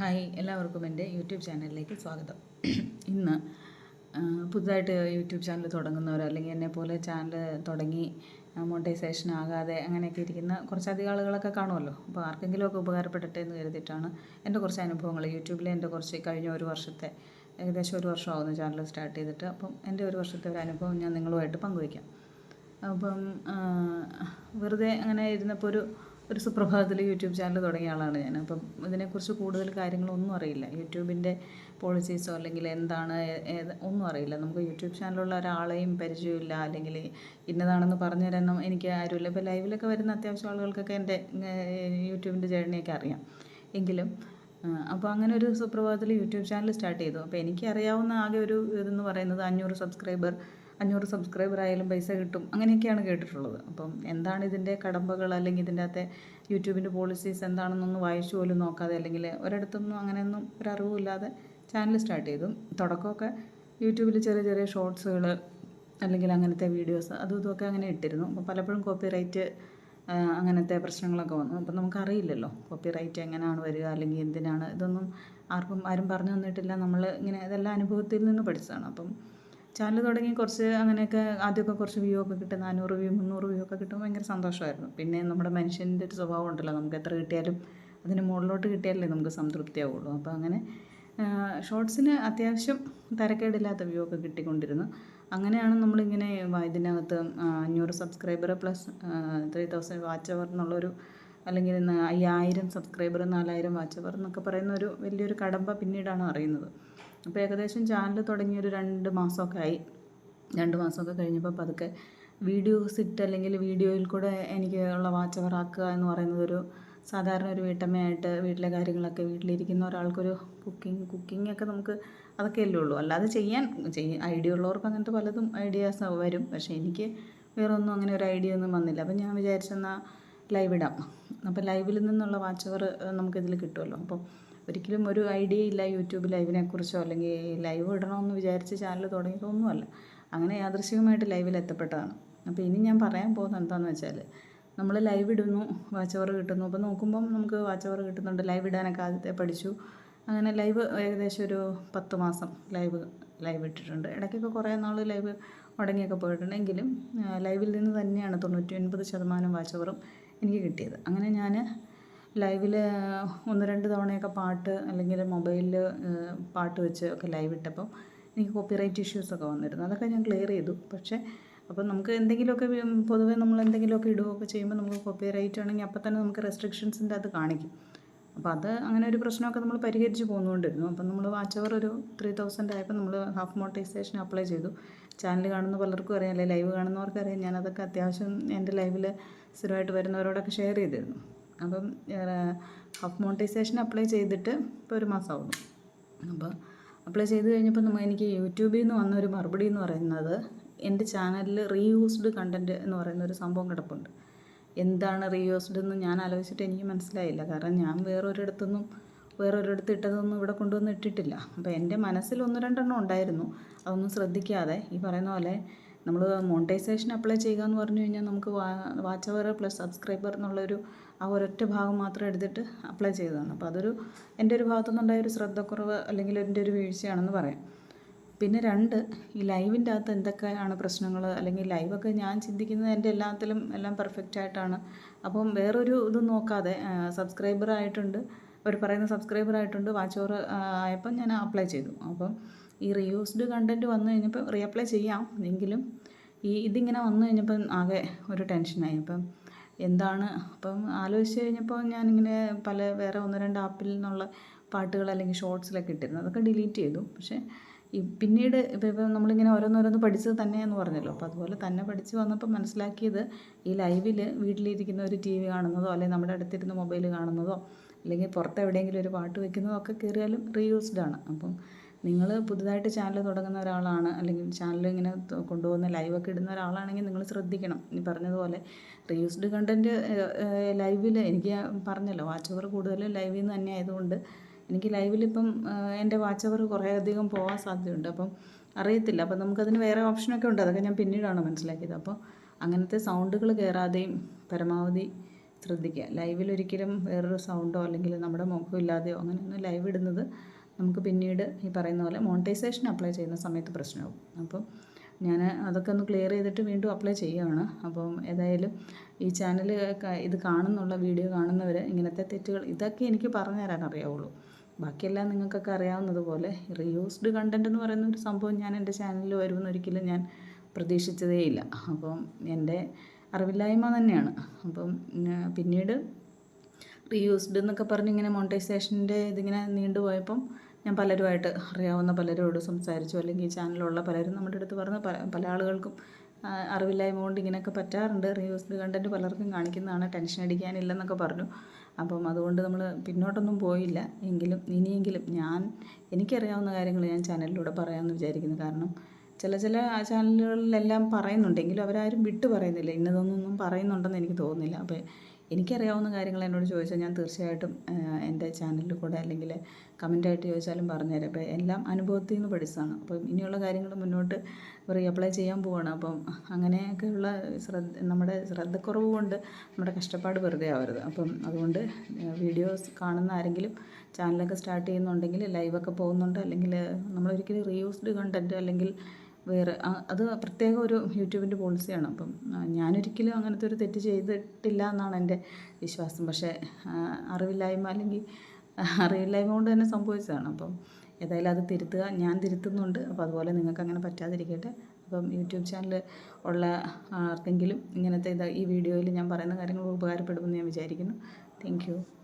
Hi എല്ലാവർക്കും എന്റെ YouTube ചാനലിലേക്ക് സ്വാഗതം. ഇന്ന് പുതുതായിട്ട് യൂട്യൂബ് ചാനൽ തുടങ്ങുന്നവർ അല്ലെങ്കിൽ എന്നെ പോലെ ചാനൽ തുടങ്ങി മോണിറ്റൈസേഷൻ ആകാതെ അങ്ങനെയൊക്കെ ഇരിക്കുന്ന കുറച്ചധികം ആളുകളൊക്കെ കാണുമല്ലോ. അപ്പോൾ ആർക്കെങ്കിലുമൊക്കെ ഉപകാരപ്പെടട്ടെ എന്ന് കരുതിയിട്ടാണ് എന്റെ കുറച്ച് അനുഭവങ്ങൾ. യൂട്യൂബിലെ എന്റെ കുറച്ച് കഴിഞ്ഞ ഒരു വർഷത്തെ ഏകദേശം ഒരു വർഷമാകുന്നു ചാനൽ സ്റ്റാർട്ട് ചെയ്തിട്ട്. അപ്പം എന്റെ ഒരു വർഷത്തെ ഒരു അനുഭവം ഞാൻ നിങ്ങളുമായിട്ട് പങ്കുവയ്ക്കാം. അപ്പം വെറുതെ അങ്ങനെ ഇരുന്നപ്പോൾ ഒരു ഒരു സുപ്രഭാതത്തിൽ യൂട്യൂബ് ചാനൽ തുടങ്ങിയ ആളാണ് ഞാൻ. അപ്പം ഇതിനെക്കുറിച്ച് കൂടുതൽ കാര്യങ്ങളൊന്നും അറിയില്ല. യൂട്യൂബിന്റെ പോളിസീസോ അല്ലെങ്കിൽ എന്താണ് ഒന്നും അറിയില്ല. നമുക്ക് യൂട്യൂബ് ചാനലുള്ള ഒരാളെയും പരിചയമില്ല. അല്ലെങ്കിൽ ഇന്നതാണെന്ന് പറഞ്ഞു തരാനും എനിക്ക് ആരുമില്ല. ഇപ്പോൾ ലൈവിലൊക്കെ വരുന്ന അത്യാവശ്യം ആളുകൾക്കൊക്കെ എന്റെ യൂട്യൂബിന്റെ ജേണിയൊക്കെ അറിയാം. എങ്കിലും അപ്പോൾ അങ്ങനെ ഒരു സുപ്രഭാതത്തിൽ യൂട്യൂബ് ചാനൽ സ്റ്റാർട്ട് ചെയ്തു. അപ്പോൾ എനിക്കറിയാവുന്ന ആകെ ഒരു ഇതെന്ന് പറയുന്നത് അഞ്ഞൂറ് സബ്സ്ക്രൈബർ അഞ്ഞൂറ് സബ്സ്ക്രൈബർ ആയാലും പൈസ കിട്ടും. അങ്ങനെയൊക്കെയാണ് കേട്ടിട്ടുള്ളത്. അപ്പം എന്താണ് ഇതിന്റെ കടമ്പകൾ അല്ലെങ്കിൽ ഇതിന്റെ അകത്തെ യൂട്യൂബിന്റെ പോളിസീസ് എന്താണെന്നൊന്നും വായിച്ചു പോലും നോക്കാതെ അല്ലെങ്കിൽ ഒരിടത്തൊന്നും അങ്ങനെയൊന്നും ഒരറിവുമില്ലാതെ ചാനൽ സ്റ്റാർട്ട് ചെയ്തു. തുടക്കമൊക്കെ യൂട്യൂബിൽ ചെറിയ ചെറിയ ഷോർട്സുകൾ അല്ലെങ്കിൽ അങ്ങനത്തെ വീഡിയോസ് അതും ഇതുമൊക്കെ അങ്ങനെ ഇട്ടിരുന്നു. അപ്പോൾ പലപ്പോഴും കോപ്പിറൈറ്റ് അങ്ങനത്തെ പ്രശ്നങ്ങളൊക്കെ വന്നു. അപ്പം നമുക്കറിയില്ലല്ലോ കോപ്പി റൈറ്റ് എങ്ങനെയാണ് വരിക അല്ലെങ്കിൽ എന്തിനാണ്? ഇതൊന്നും ആർക്കും ആരും പറഞ്ഞു തന്നിട്ടില്ല. നമ്മൾ ഇങ്ങനെ ഇതെല്ലാം അനുഭവത്തിൽ നിന്ന് പഠിച്ചതാണ്. അപ്പം ചാനൽ തുടങ്ങി കുറച്ച് അങ്ങനെയൊക്കെ ആദ്യമൊക്കെ കുറച്ച് വ്യൂ ഒക്കെ കിട്ടും. നാനൂറ് വ്യൂ മുന്നൂറ് വ്യൂ ഒക്കെ കിട്ടുമ്പോൾ ഭയങ്കര സന്തോഷമായിരുന്നു. പിന്നെ നമ്മുടെ മനുഷ്യന്റെ ഒരു സ്വഭാവം ഉണ്ടല്ലോ. നമുക്ക് എത്ര കിട്ടിയാലും അതിന് മുകളിലോട്ട് കിട്ടിയാലേ നമുക്ക് സംതൃപ്തിയാവുള്ളൂ. അപ്പോൾ അങ്ങനെ ഷോർട്സിന് അത്യാവശ്യം തരക്കേടില്ലാത്ത വ്യൂ ഒക്കെ കിട്ടിക്കൊണ്ടിരുന്നു. അങ്ങനെയാണ് നമ്മളിങ്ങനെ ഇതിനകത്ത് അഞ്ഞൂറ് subscriber plus three thousand watch hour എന്നുള്ളൊരു അല്ലെങ്കിൽ അയ്യായിരം സബ്സ്ക്രൈബർ നാലായിരം വാച്ച് അവർ എന്നൊക്കെ പറയുന്ന ഒരു വലിയൊരു കടമ്പ പിന്നീടാണ് അറിയുന്നത്. അപ്പോൾ ഏകദേശം ചാനൽ തുടങ്ങി ഒരു രണ്ട് മാസമൊക്കെ ആയി. രണ്ട് മാസമൊക്കെ കഴിഞ്ഞപ്പോൾ പതുക്കെ വീഡിയോസ് ഇട്ട് അല്ലെങ്കിൽ വീഡിയോയിൽ കൂടെ എനിക്ക് ഉള്ള വാച്ച് അവർ ആക്കുക എന്ന് പറയുന്നത് ഒരു സാധാരണ ഒരു വീട്ടമ്മയായിട്ട് വീട്ടിലെ കാര്യങ്ങളൊക്കെ വീട്ടിലിരിക്കുന്ന ഒരാൾക്കൊരു കുക്കിംഗ് കുക്കിംഗ് ഒക്കെ നമുക്ക് അതൊക്കെ അല്ലേ ഉള്ളൂ. അല്ലാതെ ചെയ്യാൻ ചെയ്യ ഐഡിയ ഉള്ളവർക്ക് അങ്ങനത്തെ പലതും ഐഡിയാസ് വരും. പക്ഷേ എനിക്ക് വേറെ ഒന്നും അങ്ങനെ ഒരു ഐഡിയ ഒന്നും വന്നില്ല. അപ്പം ഞാൻ വിചാരിച്ചെന്നാൽ ലൈവ് ഇടാം. അപ്പോൾ ലൈവിൽ നിന്നുള്ള വാച്ച് അവർ നമുക്കിതിൽ കിട്ടുമല്ലോ. അപ്പം ഒരിക്കലും ഒരു ഐഡിയ ഇല്ല യൂട്യൂബ് ലൈവിനെ കുറിച്ചോ അല്ലെങ്കിൽ ലൈവ് ഇടണമെന്ന് വിചാരിച്ച് ചാനൽ തുടങ്ങിയതൊന്നുമല്ല. അങ്ങനെ യാദൃശികമായിട്ട് ലൈവിൽ എത്തപ്പെട്ടതാണ്. അപ്പോൾ ഇനി ഞാൻ പറയാൻ പോകുന്നത് എന്താണെന്ന് വെച്ചാൽ നമ്മൾ ലൈവ് ഇടുന്നു വാച്ച് അവർ കിട്ടുന്നു. അപ്പോൾ നോക്കുമ്പം നമുക്ക് വാച്ച് അവർ കിട്ടുന്നുണ്ട്. ലൈവ് ഇടാനൊക്കെ ആദ്യത്തെ പഠിച്ചു. അങ്ങനെ ലൈവ് ഏകദേശം ഒരു പത്ത് മാസം ലൈവ് ലൈവ് ഇട്ടിട്ടുണ്ട്. ഇടയ്ക്കൊക്കെ കുറേ നാൾ ലൈവ് മുടങ്ങിയൊക്കെ പോയിട്ടുണ്ട്. എങ്കിലും ലൈവിൽ നിന്ന് തന്നെയാണ് തൊണ്ണൂറ്റി ഒൻപത് ശതമാനം വാച്ച് അവറും എനിക്ക് കിട്ടിയത്. അങ്ങനെ ഞാൻ ലൈവിൽ ഒന്ന് രണ്ട് തവണയൊക്കെ പാട്ട് അല്ലെങ്കിൽ മൊബൈലിൽ പാട്ട് വെച്ച് ഒക്കെ ലൈവ് ഇട്ടപ്പം എനിക്ക് കോപ്പിറൈറ്റ് ഇഷ്യൂസൊക്കെ വന്നിരുന്നു. അതൊക്കെ ഞാൻ ക്ലിയർ ചെയ്തു. പക്ഷേ അപ്പം നമുക്ക് എന്തെങ്കിലുമൊക്കെ പൊതുവേ നമ്മൾ എന്തെങ്കിലുമൊക്കെ ഇടുകയൊക്കെ ചെയ്യുമ്പോൾ നമുക്ക് കോപ്പിറൈറ്റ് ആണെങ്കിൽ അപ്പം തന്നെ നമുക്ക് റെസ്ട്രിക്ഷൻസിന്റെ അത് കാണിക്കും. അപ്പോൾ അത് അങ്ങനെ ഒരു പ്രശ്നമൊക്കെ നമ്മൾ പരിഹരിച്ച് പോന്നുകൊണ്ടിരുന്നു. അപ്പം നമ്മൾ വാച്ച് അവർ ഒരു ത്രീ തൗസൻഡ് ആയപ്പോൾ നമ്മൾ ഹാഫ് മോട്ടൈസേഷൻ അപ്ലൈ ചെയ്തു. ചാനൽ കാണുന്ന പലർക്കും അറിയാം. അല്ലെങ്കിൽ ലൈവ് കാണുന്നവർക്കറിയാം ഞാനതൊക്കെ അത്യാവശ്യം എന്റെ ലൈവിൽ സ്ഥിരമായിട്ട് വരുന്നവരോടൊക്കെ ഷെയർ ചെയ്തിരുന്നു. അപ്പം ഹാഫ് മോണിറ്റൈസേഷൻ അപ്ലൈ ചെയ്തിട്ട് ഇപ്പോൾ ഒരു മാസമാകുന്നു അപ്പോൾ അപ്ലൈ ചെയ്ത് കഴിഞ്ഞപ്പോൾ നമ്മൾ എനിക്ക് യൂട്യൂബിൽ നിന്ന് വന്ന ഒരു മറുപടി എന്ന് പറയുന്നത് എന്റെ ചാനലിൽ റീയൂസ്ഡ് കണ്ടന്റ് എന്ന് പറയുന്ന ഒരു സംഭവം കിടപ്പുണ്ട്. എന്താണ് റീയൂസ്ഡ് എന്ന് ഞാൻ ആലോചിച്ചിട്ട് എനിക്ക് മനസ്സിലായില്ല. കാരണം ഞാൻ വേറൊരിടത്തുനിന്നും വേറൊരിടത്ത് ഇട്ടതൊന്നും ഇവിടെ കൊണ്ടുവന്ന് ഇട്ടിട്ടില്ല. അപ്പോൾ എന്റെ മനസ്സിൽ ഒന്ന് രണ്ടെണ്ണം ഉണ്ടായിരുന്നു. അതൊന്നും ശ്രദ്ധിക്കാതെ ഈ പറയുന്ന പോലെ നമ്മൾ മോണിറ്റൈസേഷൻ അപ്ലൈ ചെയ്യുക എന്ന് പറഞ്ഞു കഴിഞ്ഞാൽ നമുക്ക് വാച്ച് അവർ പ്ലസ് സബ്സ്ക്രൈബർ എന്നുള്ളൊരു ആ ഒരൊറ്റ ഭാഗം മാത്രം എടുത്തിട്ട് അപ്ലൈ ചെയ്തതാണ്. അപ്പോൾ അതൊരു എന്റെ ഒരു ഭാഗത്തുനിന്നുണ്ടായ ഒരു ശ്രദ്ധക്കുറവ് അല്ലെങ്കിൽ എന്റെ ഒരു വീഴ്ചയാണെന്ന് പറയാം. പിന്നെ രണ്ട് ഈ ലൈവിന്റെ അകത്ത് എന്തൊക്കെയാണ് പ്രശ്നങ്ങൾ അല്ലെങ്കിൽ ലൈവൊക്കെ ഞാൻ ചിന്തിക്കുന്നത് എന്റെ എല്ലാത്തിലും എല്ലാം പെർഫെക്റ്റ് ആയിട്ടാണ്. അപ്പം വേറൊരു ഇത് നോക്കാതെ സബ്സ്ക്രൈബർ ആയിട്ടുണ്ട്. അവർ പറയുന്ന സബ്സ്ക്രൈബർ ആയിട്ടുണ്ട്. വാച്ച് ആയപ്പോൾ ഞാൻ അപ്ലൈ ചെയ്തു. അപ്പം ഈ റീയൂസ്ഡ് കണ്ടന്റ് വന്നു കഴിഞ്ഞപ്പോൾ റീഅപ്ലൈ ചെയ്യാം. എങ്കിലും ഈ ഇതിങ്ങനെ വന്നു കഴിഞ്ഞപ്പം ആകെ ഒരു ടെൻഷനായി അപ്പം എന്താണ്? അപ്പം ആലോചിച്ച് കഴിഞ്ഞപ്പോൾ ഞാനിങ്ങനെ പല വേറെ ഒന്ന് രണ്ട് ആപ്പിൽ നിന്നുള്ള പാട്ടുകൾ അല്ലെങ്കിൽ ഷോർട്സിലൊക്കെ ഇട്ടിരുന്നു. അതൊക്കെ ഡിലീറ്റ് ചെയ്തു. പക്ഷേ പിന്നീട് ഇപ്പം നമ്മളിങ്ങനെ ഓരോന്നോരോന്ന് പഠിച്ചത് തന്നെയെന്ന് പറഞ്ഞല്ലോ. അപ്പോൾ അതുപോലെ തന്നെ പഠിച്ച് വന്നപ്പോൾ മനസ്സിലാക്കിയത് ഈ ലൈവിൽ വീട്ടിലിരിക്കുന്ന ഒരു ടി വി കാണുന്നതോ അല്ലെങ്കിൽ നമ്മുടെ അടുത്തിരുന്ന് മൊബൈൽ കാണുന്നതോ അല്ലെങ്കിൽ പുറത്ത് എവിടെയെങ്കിലും ഒരു പാട്ട് വെക്കുന്നതോ ഒക്കെ കയറിയാലും റീയൂസ്ഡ് ആണ്. അപ്പം നിങ്ങൾ പുതുതായിട്ട് ചാനൽ തുടങ്ങുന്ന ഒരാളാണ് അല്ലെങ്കിൽ ചാനൽ ഇങ്ങനെ കൊണ്ടുപോകുന്ന ലൈവൊക്കെ ഇടുന്ന ഒരാളാണെങ്കിൽ നിങ്ങൾ ശ്രദ്ധിക്കണം. ഈ പറഞ്ഞതുപോലെ റീയൂസ്ഡ് കണ്ടന്റ് ലൈവിൽ എനിക്ക് പറഞ്ഞല്ലോ വാച്ച് അവർ കൂടുതൽ ലൈവിൽ നിന്ന് തന്നെ ആയതുകൊണ്ട് എനിക്ക് ലൈവിലിപ്പം എന്റെ വാച്ച് അവർ കുറേ അധികം പോകാൻ സാധ്യതയുണ്ട്. അപ്പം അറിയത്തില്ല. അപ്പം നമുക്കതിന് വേറെ ഓപ്ഷനൊക്കെ ഉണ്ട്. അതൊക്കെ ഞാൻ പിന്നീടാണ് മനസ്സിലാക്കിയത്. അപ്പോൾ അങ്ങനത്തെ സൗണ്ടുകൾ കയറാതെയും പരമാവധി ശ്രദ്ധിക്കുക. ലൈവിൽ ഒരിക്കലും വേറൊരു സൗണ്ടോ അല്ലെങ്കിൽ നമ്മുടെ മുഖം ഇല്ലാതെയോ അങ്ങനെയൊന്നും ലൈവ് ഇടുന്നത് നമുക്ക് പിന്നീട് ഈ പറയുന്ന പോലെ മോണിറ്റൈസേഷൻ അപ്ലൈ ചെയ്യുന്ന സമയത്ത് പ്രശ്നമാകും അപ്പം ഞാൻ അതൊക്കെ ഒന്ന് ക്ലിയർ ചെയ്തിട്ട് വീണ്ടും അപ്ലൈ ചെയ്യുകയാണ് അപ്പം ഏതായാലും ഈ ചാനൽ ഇത് കാണുന്നുള്ള വീഡിയോ കാണുന്നവർ ഇങ്ങനത്തെ തെറ്റുകൾ ഇതൊക്കെ എനിക്ക് പറഞ്ഞു തരാൻ അറിയാവുള്ളൂ. ബാക്കിയെല്ലാം നിങ്ങൾക്കൊക്കെ അറിയാവുന്നതുപോലെ റീയൂസ്ഡ് കണ്ടന്റ് എന്ന് പറയുന്ന ഒരു സംഭവം ഞാൻ എന്റെ ചാനലിൽ വരുമെന്ന് ഒരിക്കലും ഞാൻ പ്രതീക്ഷിച്ചതേയില്ല അപ്പം എന്റെ അറിവില്ലായ്മ തന്നെയാണ്. അപ്പം പിന്നീട് റീയൂസ്ഡ് എന്നൊക്കെ പറഞ്ഞ് ഇങ്ങനെ മോണിറ്റൈസേഷന്റെ ഇതിങ്ങനെ നീണ്ടുപോയപ്പം ഞാൻ പലരുമായിട്ട് അറിയാവുന്ന പലരോട് സംസാരിച്ചു. അല്ലെങ്കിൽ ഈ ചാനലിലുള്ള പലരും നമ്മുടെ അടുത്ത് പറഞ്ഞ പല ആളുകൾക്കും അറിവില്ലായ്മ കൊണ്ട് ഇങ്ങനെയൊക്കെ പറ്റാറുണ്ട്. റീയൂസ്ഡ് കണ്ടന്റ് പലർക്കും കാണിക്കുന്നതാണ്. ടെൻഷൻ അടിക്കാനില്ലെന്നൊക്കെ പറഞ്ഞു. അപ്പം അതുകൊണ്ട് നമ്മൾ പിന്നോട്ടൊന്നും പോയില്ല. എങ്കിലും ഇനിയെങ്കിലും ഞാൻ എനിക്കറിയാവുന്ന കാര്യങ്ങൾ ഞാൻ ചാനലിലൂടെ പറയാമെന്ന് വിചാരിക്കുന്നു. കാരണം ചില ചില ചാനലുകളിലെല്ലാം പറയുന്നുണ്ടെങ്കിലും അവരാരും വിട്ടു പറയുന്നില്ല. ഇന്നതൊന്നും പറയുന്നുണ്ടെന്ന് എനിക്ക് തോന്നുന്നില്ല. അപ്പോൾ എനിക്കറിയാവുന്ന കാര്യങ്ങൾ എന്നോട് ചോദിച്ചാൽ ഞാൻ തീർച്ചയായിട്ടും എന്റെ ചാനലിൽ കൂടെ അല്ലെങ്കിൽ കമന്റായിട്ട് ചോദിച്ചാലും പറഞ്ഞുതരാം അപ്പോൾ എല്ലാം അനുഭവത്തിൽ നിന്ന് പഠിച്ചതാണ്. അപ്പം ഇനിയുള്ള കാര്യങ്ങൾ മുന്നോട്ട് റീ അപ്ലൈ ചെയ്യാൻ പോവാണ്. അപ്പം അങ്ങനെയൊക്കെയുള്ള ശ്രദ്ധ നമ്മുടെ ശ്രദ്ധക്കുറവ് കൊണ്ട് നമ്മുടെ കഷ്ടപ്പാട് വെറുതെ ആവരുത്. അപ്പം അതുകൊണ്ട് വീഡിയോസ് കാണുന്ന ആരെങ്കിലും ചാനലൊക്കെ സ്റ്റാർട്ട് ചെയ്യുന്നുണ്ടെങ്കിൽ ലൈവൊക്കെ പോകുന്നുണ്ട് അല്ലെങ്കിൽ നമ്മളൊരിക്കലും റീയൂസ്ഡ് കണ്ടന്റ് അല്ലെങ്കിൽ വേറെ അത് പ്രത്യേക ഒരു യൂട്യൂബിന്റെ പോളിസിയാണ്. അപ്പം ഞാനൊരിക്കലും അങ്ങനത്തെ ഒരു തെറ്റ് ചെയ്തിട്ടില്ല എന്നാണ് എന്റെ വിശ്വാസം. പക്ഷേ അറിവില്ലായ്മ അല്ലെങ്കിൽ അറിവില്ലായ്മ കൊണ്ട് തന്നെ സംഭവിച്ചതാണ്. അപ്പം ഏതായാലും അത് തിരുത്തുക. ഞാൻ തിരുത്തുന്നുണ്ട്. അപ്പോൾ അതുപോലെ നിങ്ങൾക്ക് അങ്ങനെ പറ്റാതിരിക്കട്ടെ. അപ്പം യൂട്യൂബ് ചാനൽ ഉള്ള ആർക്കെങ്കിലും ഇങ്ങനത്തെ ഇത് ഈ വീഡിയോയിൽ ഞാൻ പറയുന്ന കാര്യങ്ങൾ ഉപകാരപ്പെടുമെന്ന് ഞാൻ വിചാരിക്കുന്നു. താങ്ക്